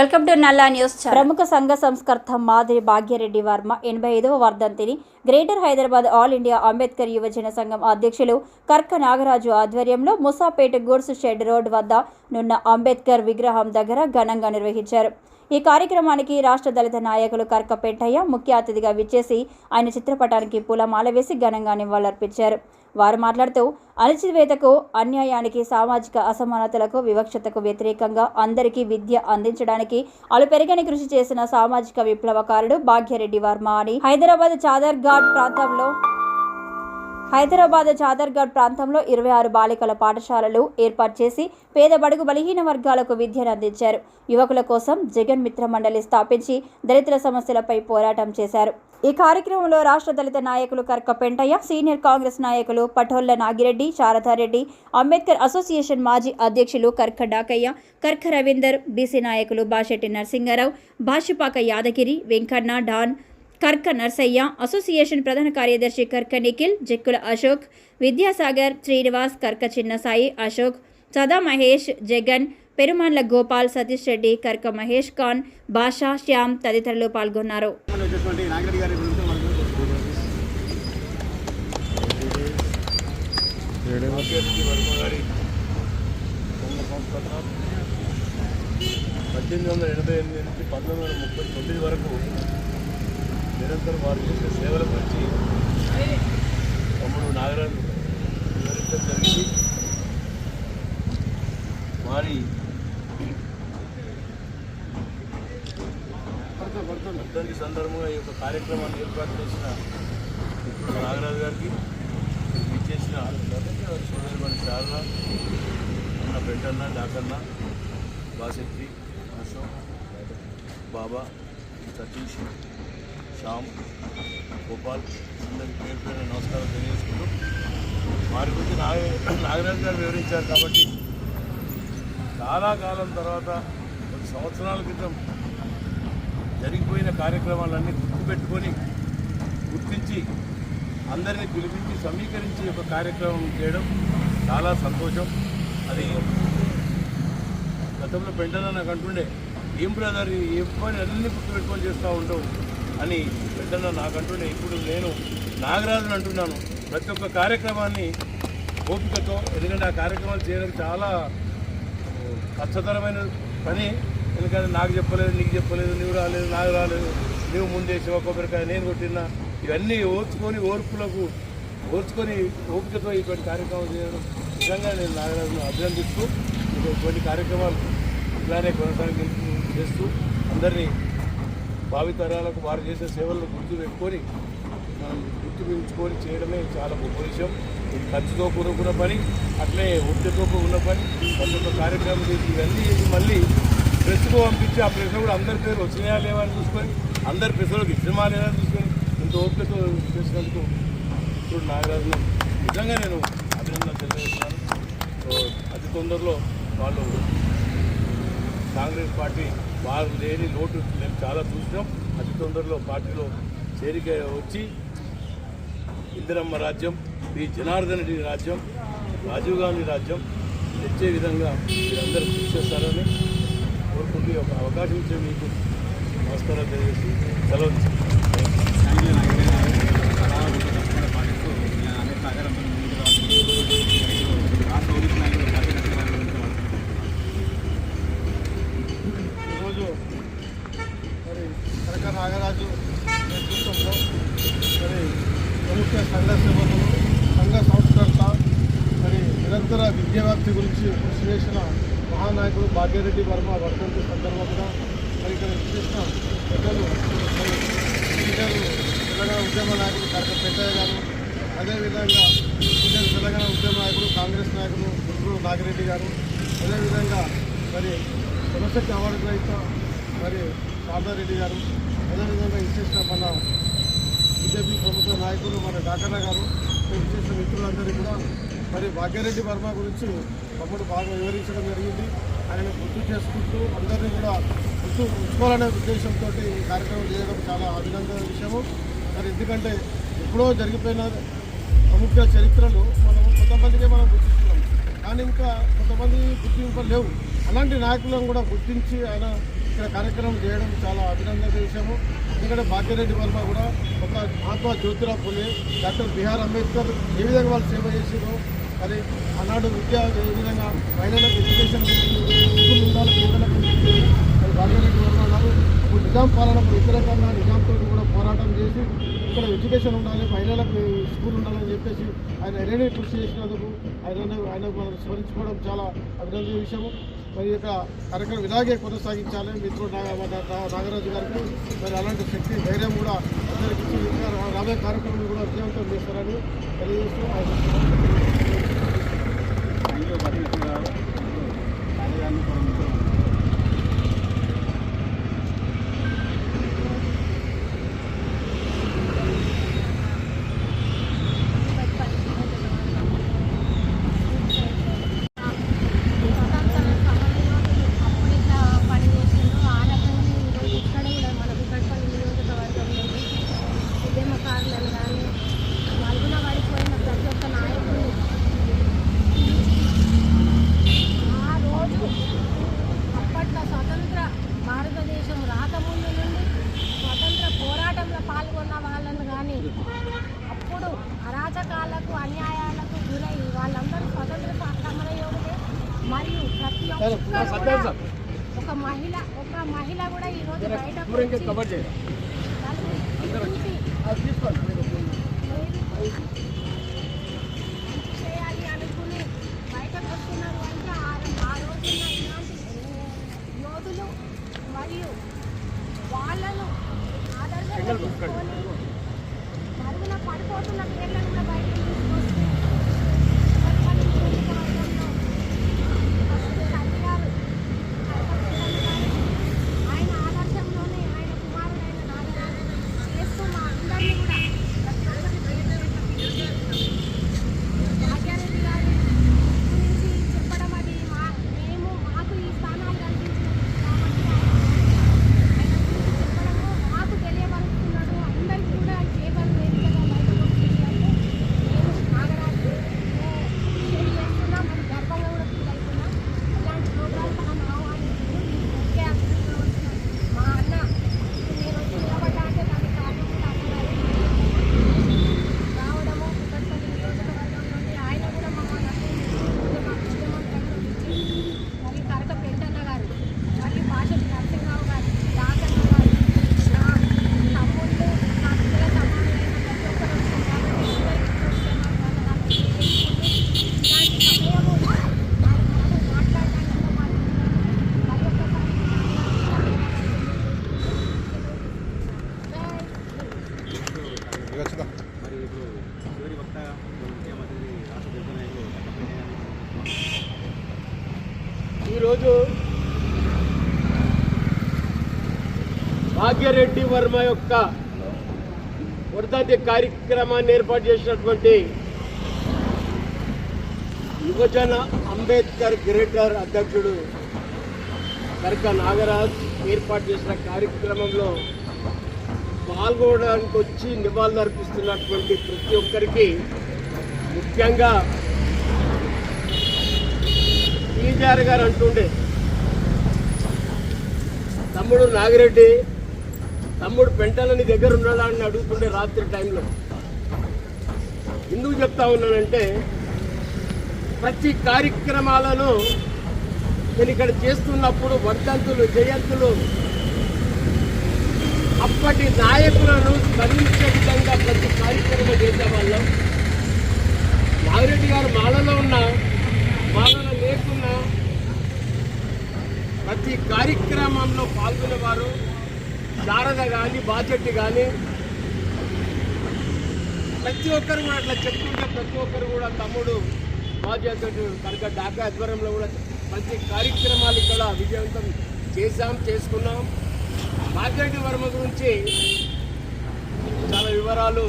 Welcome to నల్లా news ప్రముఖ సంఘ సంస్కర్త మాదిరి భాగ్యరెడ్డి వర్మ ఎనభై ఐదవ వర్ధంతిని greater Hyderabad all India Ambedkar యువజన సంఘం అధ్యక్షులు కర్క నాగరాజు ఆధ్వర్యంలో ముసాపేట గూడ్స్ షెడ్ రోడ్ వద్ద నున్న అంబేద్కర్ విగ్రహం దగ్గర ఘనంగా నిర్వహించారు. ఈ కార్యక్రమానికి రాష్ట్ర దళిత నాయకులు కర్క పెంటయ్య ముఖ్య అతిథిగా విచ్చేసి ఆయన చిత్రపటానికి పూలమాల వేసి ఘనంగా నివాళులర్పించారు. వారు మాట్లాడుతూ అణచివేతకు అన్యాయానికి సామాజిక అసమానతలకు వివక్షతకు వ్యతిరేకంగా అందరికీ విద్య అందించడానికి అలుపెరగని కృషి చేసిన సామాజిక విప్లవకారుడు భాగ్యరెడ్డి వర్మ అని హైదరాబాద్ చాదర్ఘాట్ ప్రాంతంలో హైదరాబాద్ చాదర్గఢ్ ప్రాంతంలో ఇరవై ఆరు బాలికల పాఠశాలలు ఏర్పాటు చేసి పేద బడుగు బలహీన వర్గాలకు విద్యను అందించారు. యువకుల కోసం జగన్ మిత్ర మండలి స్థాపించి దళితుల సమస్యలపై పోరాటం చేశారు. ఈ కార్యక్రమంలో రాష్ట్ర దళిత నాయకులు కర్క పెంటయ్య సీనియర్ కాంగ్రెస్ నాయకులు పఠోళ్ళ నాగిరెడ్డి శారదారెడ్డి అంబేద్కర్ అసోసియేషన్ మాజీ అధ్యక్షులు కర్క డాకయ్య కర్క రవీందర్ బీసీ నాయకులు బాషెట్టి నరసింగారావు భాషపాక యాదగిరి వెంకన్న డాన్ కర్క నర్సయ్య అసోసియేషన్ ప్రధాన కార్యదర్శి కర్క నిఖిల్ జక్కుల అశోక్ విద్యాసాగర్ శ్రీనివాస్ కర్క చిన్నసాయి అశోక్ సదా మహేష్ జగన్ పెరుమాన్ల గోపాల్ సతీష్ రెడ్డి కర్క మహేష్ ఖాన్ బాషా శ్యామ్ తదితరులు పాల్గొన్నారు. పద్దెనిమిది వందల ఎనభై ఎనిమిది నుంచి పంతొమ్మిది వందల ముప్పై తొమ్మిది వరకు నిరంతరం వారు చేసే సేవల గురించి తమ్ముడు నాగరాజు వివరించడం జరిగింది. వారి వర్ధంతి సందర్భంగా ఈ యొక్క కార్యక్రమాన్ని ఏర్పాటు చేసిన నాగరాజు గారికి ఇచ్చేసిన సోదరుమణి శారద అన్న పెంటన్న డాకన్న బాసెట్టి అశోక్ బాబా సతీష్ శ్యామ్ గోపాల్ అందరి పేరు పేరు నమస్కారం తెలియజేసుకుంటూ వారి గురించి నాగ నాగరాజు గారు వివరించారు కాబట్టి చాలా కాలం తర్వాత కొన్ని సంవత్సరాల క్రితం జరిగిపోయిన కార్యక్రమాలన్నీ గుర్తుపెట్టుకొని గుర్తించి అందరినీ పిలిపించి సమీకరించి ఒక కార్యక్రమం చేయడం చాలా సంతోషం అది గతంలో పెంటన నాకు అంటుండే ఏం బ్రదర్ ఏం పని అన్ని గుర్తుపెట్టుకొని చేస్తూ ఉంటావు అని పెంటన నాకు అంటుండే ఇప్పుడు నేను నాగరాజుని అంటున్నాను. ప్రతి ఒక్క కార్యక్రమాన్ని ఓపికతో ఎందుకంటే ఆ కార్యక్రమాలు చేయడానికి చాలా కష్టతరమైన పని. ఎందుకంటే నాకు చెప్పలేదు నీకు చెప్పలేదు నువ్వు రాలేదు నాకు రాలేదు నువ్వు ముందేసి కొబ్బరికాయ నేను కొట్టినా. ఇవన్నీ ఓర్చుకొని ఓర్పులకు ఓర్చుకొని ఓపికతో ఇటువంటి కార్యక్రమం చేయడం నిజంగా నేను నాగరాజును అభినందిస్తూ ఇటువంటి కార్యక్రమాలు ఇలానే కొనసాగి చేస్తూ అందరినీ భావితరాలకు వారు చేసే సేవలను గుర్తు పెట్టుకొని మనం గుర్తుపించుకొని చేయడమే చాలా గొప్ప విషయం. ఇది ఖర్చుతో కూడుకున్న పని అట్లే ఒత్తిడితో ఉన్న పని. ప్రతి ఒక్క కార్యక్రమం చేసి ఇవన్నీ చేసి మళ్ళీ ప్రెస్కు పంపించి ఆ ప్రెస్ కూడా అందరి పేరు వచ్చినాయా లేవా అని చూసుకొని అందరి ప్రెస్లకు ఇచ్చినమా లేదా అని చూసుకొని ఇంత ఓపికతో చేసినందుకు ఇప్పుడు నాగరాజును నిజంగా నేను అభినందన తెలియజేస్తున్నాను. అతి తొందరలో వాళ్ళు కాంగ్రెస్ పార్టీ వారు లేని లోటు మేము చాలా చూసినాం. అతి తొందరలో పార్టీలో చేరిక వచ్చి ఇందిరమ్మ రాజ్యం ఈ జనార్దన్ రెడ్డి రాజ్యం రాజీవ్ గాంధీ రాజ్యం తెచ్చే విధంగా మీరందరూ కృషి చేస్తారని కోరుకుంటూ ఒక అవకాశం ఇచ్చే మీకు నమస్కారం తెలియజేసి సెలవు తీసుకుంటాను మరి కనక నాగరాజు నేతృత్వంలో మరి ప్రముఖ సంఘ సేవకులు సంఘ సంస్కర్త మరి నిరంతర విద్యావ్యాప్తి గురించి కృషి చేసిన మహానాయకుడు భాగ్యరెడ్డి వర్మ వర్ధంతి సందర్భంగా మరి ఇక్కడ విశేషణ పెద్దలు మరి తెలంగాణ ఉద్యమ నాయకులు కరక పెద్దయ్య గారు అదేవిధంగా సీనియర్ తెలంగాణ ఉద్యమ నాయకుడు కాంగ్రెస్ నాయకులు గుంటూరు నాగిరెడ్డి గారు అదేవిధంగా మరి సమస్యకి అవార్డు గ్రహీత మరి శారదారెడ్డి గారు అదేవిధంగా విశేషణ మన బీజేపీ ప్రముఖ నాయకులు మన డాకన్న గారు చేసిన మిత్రులందరూ కూడా మరి భాగ్యరెడ్డి వర్మ గురించి తమ్ముడు బాగా వివరించడం జరిగింది. ఆయన గుర్తు చేసుకుంటూ అందరినీ కూడా గుర్తు ఉంచుకోవాలనే ఉద్దేశంతో ఈ కార్యక్రమం చేయడం చాలా అభినందన విషయము. మరి ఎందుకంటే ఎప్పుడో జరిగిపోయిన ప్రముఖ చరిత్రలు మనం కొంతమందికే మనం గుర్తిస్తున్నాం. కానీ ఇంకా కొంతమంది గుర్తింపు లేవు అలాంటి నాయకులను కూడా గుర్తించి ఆయన ఇక్కడ కార్యక్రమం చేయడం చాలా అభినందన విషయము ఎందుకంటే భాగ్యరెడ్డి వర్మ కూడా ఒక మహాత్మా జ్యోతిరావు పులే డాక్టర్ బిఆర్ అంబేద్కర్ ఏ విధంగా వాళ్ళు సేవ చేసిందో మరి ఆనాడు విద్య ఏ విధంగా మహిళలకు ఎడ్యుకేషన్ స్కూల్ ఉండాలి పిల్లలకు మరి భాగ్యరెడ్డి వర్మ గారు ఇప్పుడు నిజాం పాలనకు వ్యతిరేకంగా నిజాంతో కూడా పోరాటం చేసి ఇక్కడ ఎడ్యుకేషన్ ఉండాలి మహిళలకు స్కూల్ ఉండాలని చెప్పేసి ఆయన ఎన్నడూ కృషి చేసినందుకు ఆయన ఆయన మనం స్మరించుకోవడం చాలా అభినందన విషయము మరి యొక్క కార్యక్రమం ఇలాగే కొనసాగించాలని మిత్రుడు నాగరాజు గారికి మరి అలాంటి శక్తి ధైర్యం కూడా అందరికీ రాబోయే కార్యక్రమం కూడా విజయవంతం చేస్తారని తెలియజేస్తూ స్వతంత్ర సమయంలో అప్పుడు ఇట్లా పని చేసిండు ఆ రకంగా ఈరోజు ఇక్కడ కూడా మన కుక్కడపల్లి నియోజకవర్గంలో ఉద్యమకారులను కానీ మరుగున పడిపోయిన ప్రతి ఒక్క నాయకుడు ఆ రోజు అప్పట్లో స్వతంత్ర భారతదేశం రాకముందు నుండి స్వతంత్ర పోరాటంలో పాల్గొన్న వాళ్ళను కానీ అప్పుడు అరాచకాలకు అన్యాయాలకు గురై వాళ్ళందరూ స్వతంత్ర సమరయోగులే మరియు ప్రతి ఒక్కరు కూడా ఒక ఒక మహిళ కూడా ఈ రోజు బయటకు వచ్చి నలుగురు చూసి చేయాలి అనుకుని బయటకు వస్తున్నారు అంటే ఆ ఆ రోజున ఇలాంటి యోధులు మరియు వాళ్ళను ఆదర్శంగా తీసుకొని మరుగున పడిపోతున్న పేర్లను కూడా బయటకు తీసుకొస్తే ఎవరిపల్లి నియోజకవర్గంలో ఫస్ట్ తల్లి గారు కల్పవృక్షాలు గారు ఆయన ఆదర్శంలోనే ఆయన కుమారుడైన నాగరాజు చేస్తూ మా అందరినీ కూడా ప్రతి ఒక్కరిని ప్రేరేపించారు. భాగ్యారెడ్డి గారి గురించి చెప్పడం అది మా మేము మాకు ఈ స్థానాలు కల్పించినందుకు కాబట్టి ఆయన గురించి చెప్పడము మాకు తెలియబరుస్తున్నాడు అందరికీ కూడా పేపర్ వేదికగా బయటకు వచ్చేసినట్టు మేము నాగరాజు తెలియజేస్తున్నాం మరి గర్వంగా కూడా ఫీల్ అవుతున్నాం ఇలాంటి ప్రోగ్రామ్ మనం ఆహ్వానించారు ఈ ముఖ్య అతిథిగా వచ్చిన మా అన్న ఇప్పుడు నేను వచ్చి నిలబడ్డా అంటే దానికి కారణం కూడా అన్నగారు రావడము కుక్కట్పల్లి నియోజకవర్గం నుండి ఆయన కూడా మమ్మల్ని ఉద్యమ ఉద్యమం ప్రకటించి మరి కరక పెంటన్న గారు మరియు భాష నరసింహరావు గారు దాసన్న గారు నా తమ్ముళ్ళు నా పిల్లల సమానమైన ప్రతి ఒక్కరు వచ్చారు కాబట్టి అందరికీ ఉద్యమ ఇలాంటి సమయము నాకు మాట్లాడడానికి కూడా మాట్లాడుతున్నాను మరి ఒక్కసారి మరి ఇప్పుడు చివరి వక్త ముఖ్యమంత్రి రాష్ట్ర ప్రభుత్వ నాయకులు. ఈరోజు భాగ్యరెడ్డి వర్మ యొక్క వర్ధంతి కార్యక్రమాన్ని ఏర్పాటు చేసినటువంటి యువజన అంబేద్కర్ గ్రేటర్ అధ్యక్షుడు కరక నాగరాజ్ ఏర్పాటు చేసిన కార్యక్రమంలో పాల్గొనడానికి వచ్చి నివాళులర్పిస్తున్నటువంటి ప్రతి ఒక్కరికి ముఖ్యంగా టీజీఆర్ గారు అంటుండే తమ్ముడు నాగిరెడ్డి తమ్ముడు పెంటలని దగ్గర ఉన్నాడా? అని అడుగుతుండే రాత్రి టైంలో. ఎందుకు చెప్తా ఉన్నానంటే ప్రతి కార్యక్రమాలను నేను ఇక్కడ చేస్తున్నప్పుడు వర్ధంతులు జయంతులు అప్పటి నాయకులను స్మరించే విధంగా ప్రతి కార్యక్రమం చేసేవాళ్ళం. నాగిరెడ్డి గారు మాలలో ఉన్న మాలలో లేకున్నా ప్రతి కార్యక్రమంలో పాల్గొనేవారు. శారద కానీ బాధ్యత కానీ ప్రతి ఒక్కరు కూడా అట్లా చెప్తుంటే ప్రతి ఒక్కరు కూడా తమ్ముడు బాధ్యత కనుక ఢాకా ఆధ్వర్యంలో కూడా ప్రతి కార్యక్రమాలు ఇక్కడ విజయవంతం చేశాం చేసుకున్నాం. భాగ్యరెడ్డి వర్మ గురించి చాలా వివరాలు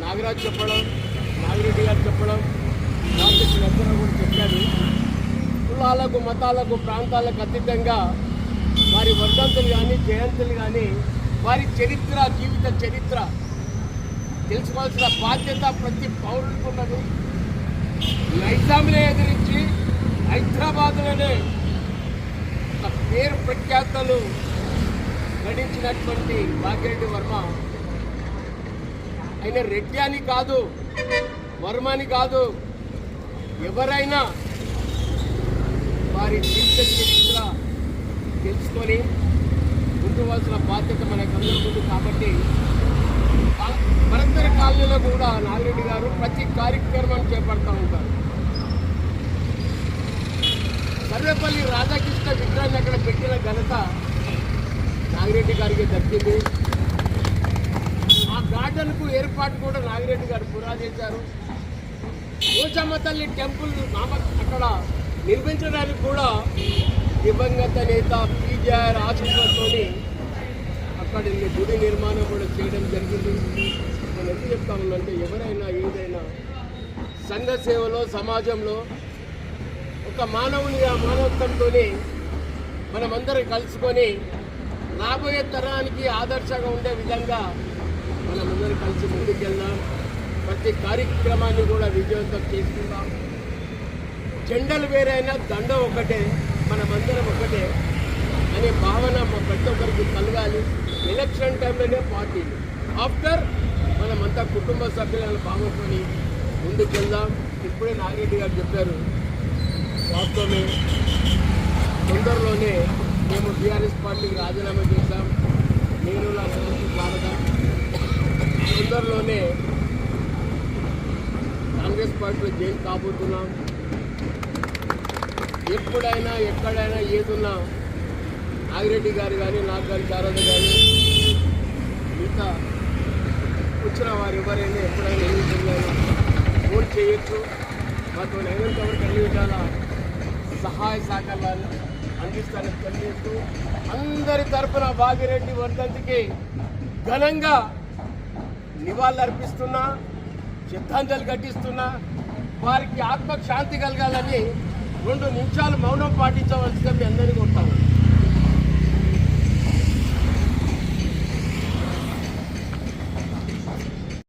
నాగరాజ్ చెప్పడం నాగిరెడ్డి గారు చెప్పడం రామకృష్ణ అందరూ కూడా చెప్పారు కులాలకు మతాలకు ప్రాంతాలకు అతీతంగా వారి వర్ధంతులు కానీ జయంతులు కానీ వారి చరిత్ర జీవిత చరిత్ర తెలుసుకోవాల్సిన బాధ్యత ప్రతి పౌరుడికి ఉన్నది. నైజాంనే ఎదిరించి హైదరాబాద్లోనే పేరు ప్రఖ్యాతలు గడించినటువంటి భాగ్యరెడ్డి వర్మ. ఆయన రెడ్డి అని కాదు వర్మ అని కాదు. ఎవరైనా వారి జీవిత చరిత్ర తెలుసుకొని ఉండవలసిన బాధ్యత మనకందరం ఉంది కాబట్టి ఆ- కాలనీలో కూడా నాగిరెడ్డి గారు ప్రతి కార్యక్రమం చేపడతా ఉంటారు. సర్వేపల్లి రాధాకృష్ణ విగ్రహాన్ని అక్కడ పెట్టిన ఘనత నాగిరెడ్డి గారికి దక్కింది. ఆ గార్డెన్కు ఏర్పాటు కూడా నాగిరెడ్డి గారు పురాదించారు పోచమ్మ తల్లి టెంపుల్ నామ అక్కడ నిర్మించడానికి కూడా దివంగత నేత పీజీఆర్ ఆశీస్సులతోని అక్కడ గుడి నిర్మాణం కూడా చేయడం జరిగింది. నేను ఎందుకు చెప్తా ఉన్నానంటే ఎవరైనా ఏదైనా సంఘ సేవలో సమాజంలో ఒక మానవుని ఆ మానవత్వంతో మనమందరం కలుసుకొని రాబోయే తరానికి ఆదర్శంగా ఉండే విధంగా మనమందరం కలిసి ముందుకెళ్దాం. ప్రతి కార్యక్రమాన్ని కూడా విజయవంతం చేసుకుందాం. జెండలు వేరైనా దండం ఒకటే మనమందరం ఒకటే అనే భావన మా ప్రతి ఒక్కరికి కలగాలి. ఎలక్షన్ టైంలోనే పార్టీలు ఆఫ్టర్ మనమంతా కుటుంబ సభ్యులను బాగుకొని ముందుకెళ్దాం. ఇప్పుడే నాగిరెడ్డి గారు చెప్పారు వాస్తవమే. తొందరలోనే మేము టీఆర్ఎస్ పార్టీకి రాజీనామా చేశాం. నేను నా సంస్థ స్వాగతం. తొందరలోనే కాంగ్రెస్ పార్టీలో జైలు కాబోతున్నాం. ఎప్పుడైనా ఎక్కడైనా ఏదున్నా నాగిరెడ్డి గారు కానీ నాకు గారి శారద కానీ మిగతా వచ్చిన వారు ఎవరైనా ఎప్పుడైనా ఏ విధంగా ఫోన్ చేయొచ్చు. మాతో అయినంత వరకు అన్ని విధాల సహాయ సహకారాలు అందిస్తానని తెలియజేస్తూ అందరి తరఫున భాగిరెడ్డి వర్ధంతికి ఘనంగా నివాళులర్పిస్తున్నా శ్రద్ధాంజలి ఘటిస్తున్నా వారికి ఆత్మకు శాంతి కలగాలని రెండు నిమిషాలు మౌనం పాటించాలి